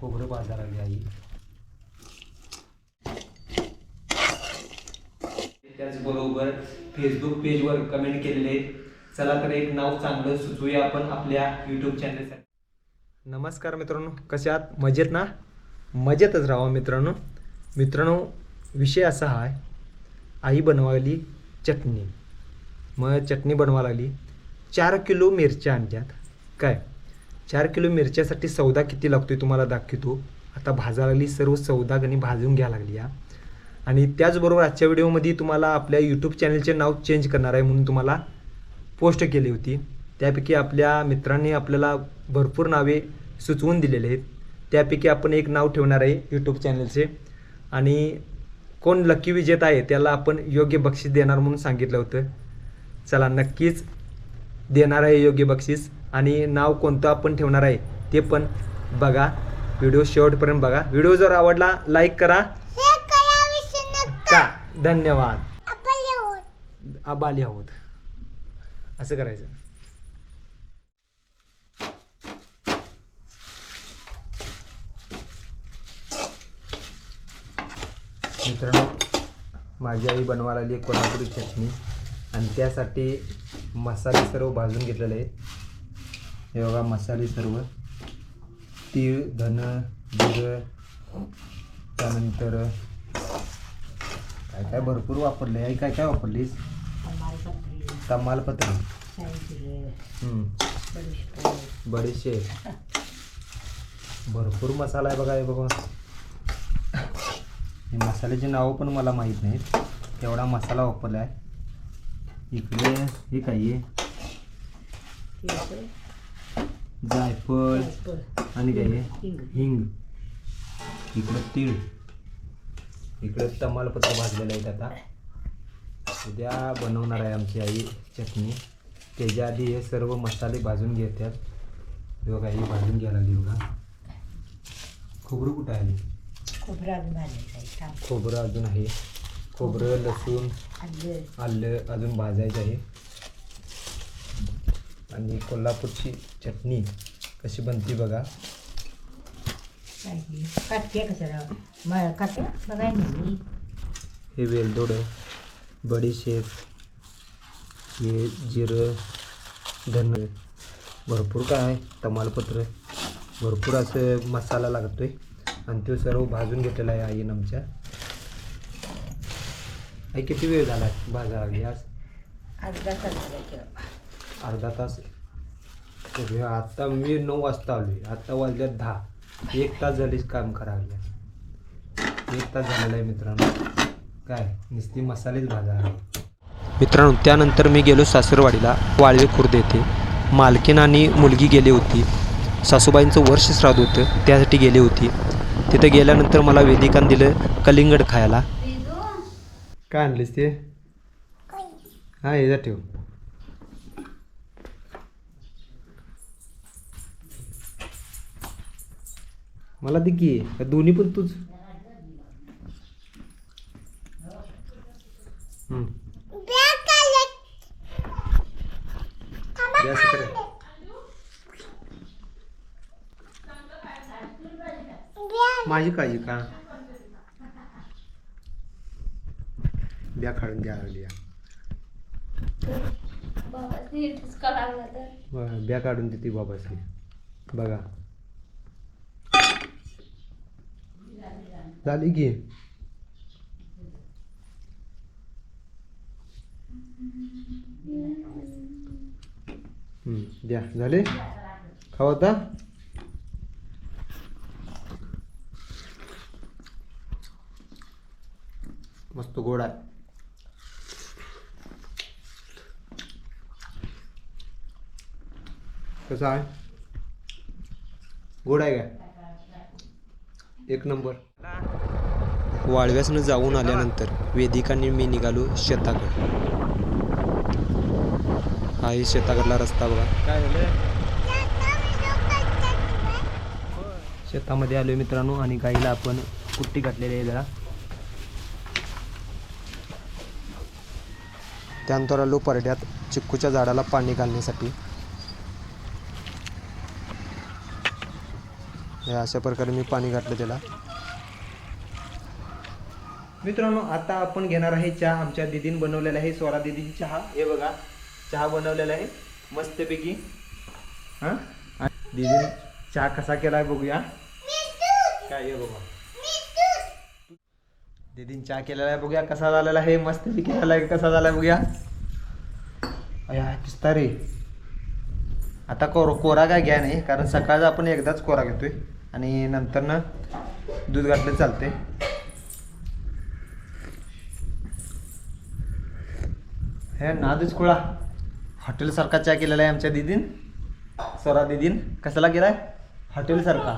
खोबरं लागली आई त्याचबरोबर फेसबुक पेजवर कमेंट केलेले. चला तर एक नाव चांगलं सुचवूया आपण आपल्या यूट्यूब चॅनलसाठी नमस्कार मित्रांनो कसे आहात? मजेत ना? मजेतच राहा मित्रांनो. मित्रांनो विषय असा आहे आई बनवायली चटणी. मग चटणी बनवा लागली. चार किलो मिरच्या आणल्यात. काय? चार किलो मिरच्यासाठी सौदा किती लागतो आहे तुम्हाला दाखवतो. आता भाजा लागली सर्व सौदा गणी भाजून घ्या लागली या आणि त्याचबरोबर आजच्या व्हिडिओमध्ये तुम्हाला आपल्या यूट्यूब चॅनलचे नाव चेंज करणार आहे म्हणून तुम्हाला पोस्ट केली होती. त्यापैकी आपल्या मित्रांनी आपल्याला भरपूर नावे सुचवून दिलेले आहेत. त्यापैकी आपण एक नाव ठेवणार आहे यूट्यूब चॅनलचे आणि कोण लकी विजेता आहे त्याला आपण योग्य बक्षीस देणार म्हणून सांगितलं होतं. चला नक्कीच देणार आहे योग्य बक्षीस. आणि नाव कोणतं आपण ठेवणार आहे ते पण बघा. व्हिडिओ शेवटपर्यंत बघा. व्हिडिओ जर आवडला लाईक करा. का? धन्यवाद. आबाली आहोत. असं करायचं. मित्रांनो माझी आई बनवायला आली कोल्हापुरी चटणी. आणि त्यासाठी मसाले सर्व भाजून घेतलेले आहेत. हे बघा मसाले सर्व. तीळ धन जिरं त्यानंतर काय काय भरपूर वापरले आई काय काय वापरलीस? तमालपत्र. बडीशे भरपूर मसाला आहे बघा हे बघा. हे मसाल्याची नावं पण मला माहीत नाहीत. एवढा मसाला वापरला आहे इकडे हे काही आहे? जायफळ आणि काय आहे हिंग. इकडं तीळ. इकडं तमालपत्र भाजलेलं आहेत आता. उद्या बनवणार आहे आमची आई चटणी. त्याच्या आधी हे सर्व मसाले भाजून घेतात हे बघा ही भाजून घ्यायला लागली बघा. खोबरं कुठं आली खोबरं अजून आहे. खोबरं लसूण आलं अजून भाजायचं आहे. आणि कोल्हापूरची चटणी कशी बनती बघा. हे वेलदोडं बडीशेप हे जिरं धन भरपूर काय आहे तमालपत्र. भरपूर असं मसाला लागतोय. आणि तो सर्व भाजून घेतलेला आहे आईनं आमच्या. आई किती वेळ झाला भाजा लागली आज अर्धा तास. हे आता मी नऊ वाजता आलोय. आता वाजल्यात दहा. एक तास झालीच काम करायला. एक तास झालेला आहे मित्रांनो. काय? नुसती मसालेच भाजा. मित्रांनो त्यानंतर मी गेलो सासरवाडीला वाळवे खुर्द येथे. मालकीन आणि मुलगी गेली होती. सासूबाईंचं वर्ष श्राद्ध होतं त्यासाठी गेली होती. तिथे गेल्यानंतर मला वेदिकान दिलं कलिंगड खायला. काय आणलीस ते? हा हे जा ठेव. मला दे की. दोन्ही पण तूच. माझी काळजी का? ब्या काढून द्या ब्या काढून देते बाबाशी बघा. झाली की हम्म, द्या झाले खाऊ आता मस्त गोड आहे कसा आहे गोड आहे का एक नंबर वाळव्यासनं जाऊन आल्यानंतर वेदिकांनी मी निघालो शेताकडे. हा ही शेताकडला रस्ता बघा. काय झालं? शेतामध्ये आलोय मित्रांनो आणि गाईला आपण कुट्टी घातलेली आहे जरा. त्यानंतर आलो परड्यात चिक्कूच्या झाडाला पाणी घालण्यासाठी. हे अशा प्रकारे मी पाणी घातलं त्याला. मित्रांनो आता आपण घेणार आहे चहा. आमच्या दिदीन बनवलेला आहे स्वरा दिदीची चहा. हे बघा चहा बनवलेला आहे. मस्तपैकी. हां? दिदीन चहा कसा केला आहे बघूया. काय हे बघा. दिदीन चहा केलेला आहे बघूया कसा झालेला आहे मस्तपैकी झाला आहे कसा झाला आहे बघूया. अया किस्ता रे. आता कोर कोरा काय घ्या नाही कारण सकाळचा आपण एकदाच कोरा घेतोय. आणि नंतर ना दूध घातलं चालते हे नादच कुळा. हॉटेलसारखा चहा केलेला आहे आमच्या दिदीन. स्वरा दिदीन. कशाला केलाय हॉटेलसारखा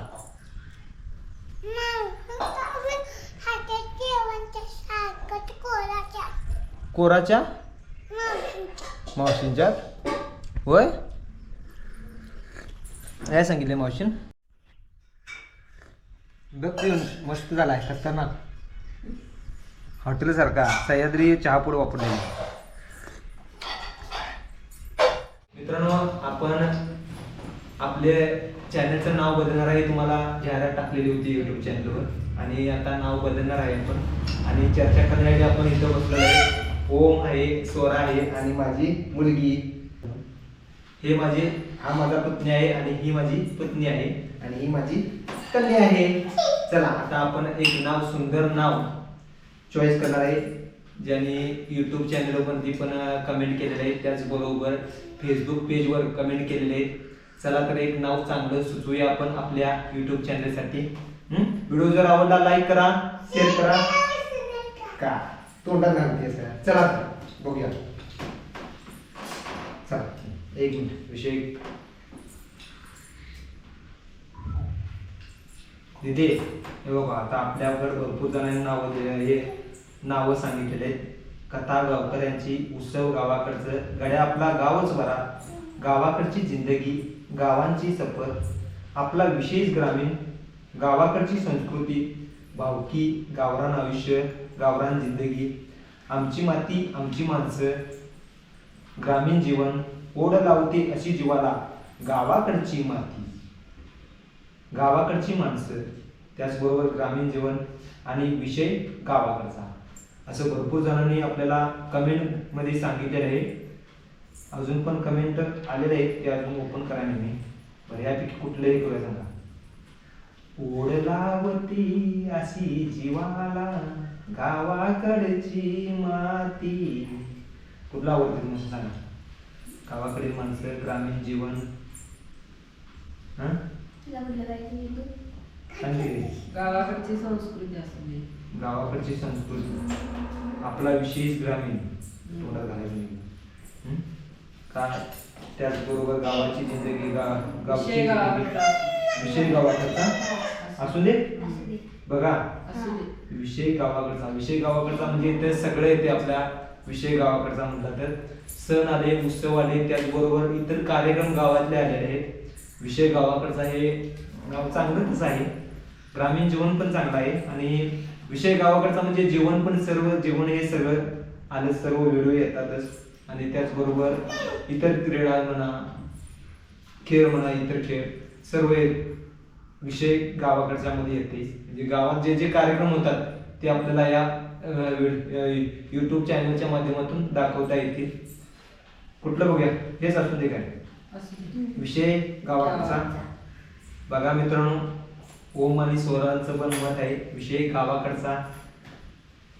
कोराच्या? मावशींच्या. होय? काय सांगितले मावशीन? बघ येऊन मस्त झालाय खतरनाक. हॉटेलसारखा सह्याद्री चहापूड वापरलेली मित्रांनो आपण आपले चॅनलचं नाव बदलणार आहे तुम्हाला जाहिरात टाकलेली होती युट्यूब चॅनलवर आणि आता नाव बदलणार आहे आपण. आणि चर्चा करण्यासाठी आपण इथं बसलो आहे. ओम आहे स्वरा आहे आणि माझी मुलगी. हे माझे हा माझा पत्नी आहे आणि ही माझी पत्नी आहे. आणि ही माझी कन्या आहे. चला आता आपण एक नाव सुंदर नाव चॉईस करणार आहे. ज्यांनी यूट्यूब चॅनलवरती पण कमेंट केलेलं आहे त्याचबरोबर फेसबुक पेजवर कमेंट केलेले आहेत. चला तर एक नाव चांगलं सुचवूया आपण आपल्या यूट्यूब चॅनलसाठी व्हिडिओ जर आवडला लाईक करा शेअर करा. का? तोंडात घालते सर चला बघूया. चला एक मिनिट विषय. दिदी हे बघा आता आपल्याकडे भरपूर जणांनी नावं हे नावं सांगितलेले कथा गावकऱ्यांची उत्सव गावाकडचं गड्या आपला गावच बरा. गावाकडची जिंदगी गावांची सफर. आपला विशेष ग्रामीण गावाकडची संस्कृती भावकी गावरान आयुष्य गावरान जिंदगी. आमची माती आमची माणसं. ग्रामीण जीवन ओढ लावते अशी जीवाला गावाकडची माती. गावाकडची माणसं. त्याचबरोबर ग्रामीण जीवन आणि विषय गावाकडचा. असं भरपूर जणांनी आपल्याला कमेंटमध्ये सांगितलेलं आहे. अजून पण कमेंट आलेले आहेत ते अजून ओपन करा मी बरं यापैकी कुठलंही करूया सांगा. ओढ लावती अशी जीवाला गावाकडची माती. कुठला आवडते तुम्ही सांगा? गावाकडील माणसं ग्रामीण जीवन. हां? सांगितले गावाकडची संस्कृती असते गावाकडची संस्कृती आपला विशेष ग्रामीण नाही. हं? का त्याचबरोबर गावाची जिंदगी गा गावची विषय जिंदगी गावाकडचा विषय गावाकडचा? असू दे. बघा. विषय गावाकडचा. विषय गावाकडचा म्हणजे इथे सगळं येते आपल्या. विषय गावाकडचा म्हटलं तर. सण आले उत्सव आले त्याचबरोबर इतर कार्यक्रम गावातले आलेले आहेत. विषय गावाकडचा हे गाव चांगलं तसं आहे. ग्रामीण जीवन पण चांगलं आहे. आणि विषय गावाकडचा म्हणजे जीवन पण सर्व जीवन हे सगळं आलं सर्व व्हिडिओ येतातच. आणि त्याचबरोबर इतर क्रीडा म्हणा खेळ म्हणा इतर खेळ सर्व विषय गावाकडच्या मध्ये येते. म्हणजे गावात जे जे कार्यक्रम होतात ते आपल्याला या युट्यूब चॅनलच्या माध्यमातून दाखवता येतील. कुठलं बघूया? हेच असू दे काय. विषय गावाकडचा. बघा मित्रांनो ओम आणि स्वरांचं पण मत आहे विषय गावाकडचा.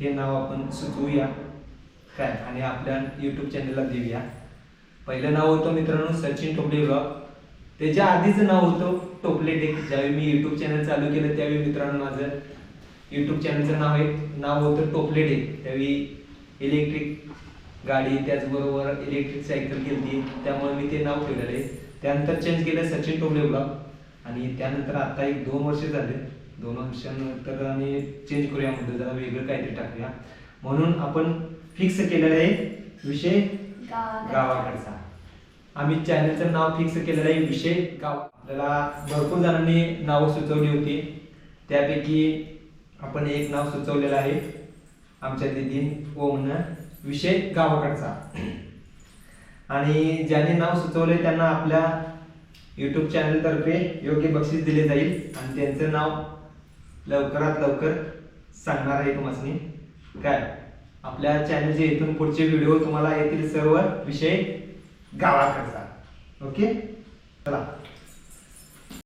हे नाव आपण सुचवूया. काय? आणि आपल्या यूट्यूब चॅनलला देऊया. पहिलं नाव होतं मित्रांनो सचिन टोपले ब्लॉग त्याच्या आधीचं नाव होतं टोपले टेक. ज्यावेळी मी यूट्यूब चॅनल चालू केलं त्यावेळी मित्रांनो माझं यूट्यूब चॅनलचं नाव आहे. नाव होतं टोपले टेक. त्यावेळी इलेक्ट्रिक गाडी त्याचबरोबर इलेक्ट्रिक सायकल केली त्यामुळे मी ते नाव ठेवलेलं आहे. त्यानंतर चेंज केलं सचिन टोपले ब्लॉग आणि त्यानंतर आता एक दोन वर्ष झाले. दोन वर्षानंतर आम्ही चेंज करूया म्हणतो जरा वेगळं काहीतरी टाकूया. म्हणून आपण फिक्स केलेलं आहे विषय गावाकडचा. आम्ही चॅनलचं नाव फिक्स केलेलं आहे विषय गाव. आपल्याला भरपूर जणांनी नावं सुचवली होती. त्यापैकी आपण एक नाव सुचवलेलं आहे. आमच्या दिदीन ओमनं विषय गावाकडचा. आणि ज्यांनी नाव सुचवले त्यांना आपल्या युट्यूब चॅनलतर्फे योग्य बक्षीस दिले जाईल. आणि त्यांचं नाव लवकरात लवकर सांगणार आहे तुम्हाला काय? आपल्या चॅनलचे इथून पुढचे व्हिडिओ तुम्हाला येतील सर्व विषय गावाकडचा. ओके चला.